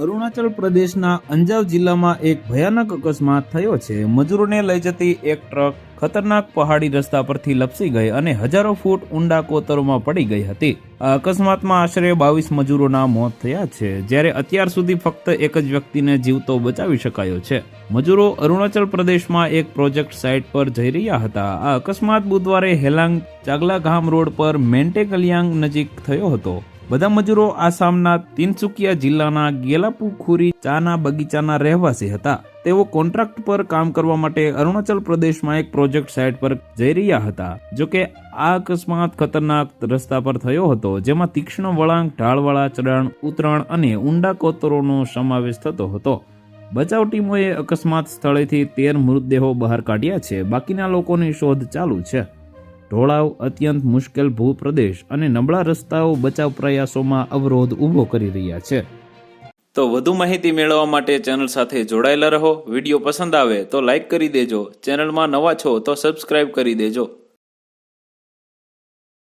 અરુણાચલ પ્રદેશના અંજાવ જિલ્લામાં એક ભયાનક અકસ્માત થયો છે. મજૂરોને લઈ જતી એક ટ્રક ખતરનાક પહાડી રસ્તા પરથી લપસી ગઈ અને હજારો ફૂટ ઊંડા કોતરોમાં પડી ગઈ હતી. આ અકસ્માતમાં આશરે બાવીસ મજૂરોના મોત થયા છે. જ્યારે અત્યાર સુધી ફક્ત એક જ વ્યક્તિને જીવતો બચાવી શકાયો છે. મજૂરો અરુણાચલ પ્રદેશમાં એક પ્રોજેક્ટ સાઇટ પર જઈ રહ્યા હતા. આ અકસ્માત બુધવારે હેલાંગ ચાગલા ગામ રોડ પર મેન્ટે કલિયાંગ નજીક થયો હતો. બધા મજૂરો આસામના તિનસુકિયા જિલ્લાના ગેલાપુખુરી ચાના બગીચાના રહેવાસી હતા. તેઓ કોન્ટ્રાક્ટ પર કામ કરવા માટે અરુણાચલ પ્રદેશમાં એક પ્રોજેક્ટ સાઇટ પર જઈ રહ્યા હતા. જો કે આ અકસ્માત ખતરનાક રસ્તા પર થયો હતો, જેમાં તીક્ષ્ણ વળાંક, ઢાળવાળા ચઢાણ, ઉતરાણ અને ઊંડા કોતરોનો સમાવેશ થતો હતો. બચાવ ટીમોએ અકસ્માત સ્થળેથી તેર મૃતદેહો બહાર કાઢ્યા છે. બાકીના લોકોની શોધ ચાલુ છે. ઢોળાવ અત્યંત મુશ્કેલ ભૂપ્રદેશ અને નબળા રસ્તાઓ બચાવ પ્રયાસોમાં અવરોધ ઊભો કરી રહ્યા છે. તો વધુ માહિતી મેળવવા માટે ચેનલ સાથે જોડાયેલા રહો. વીડિયો પસંદ આવે તો લાઇક કરી દેજો. ચેનલમાં નવા છો તો સબસ્ક્રાઇબ કરી દેજો.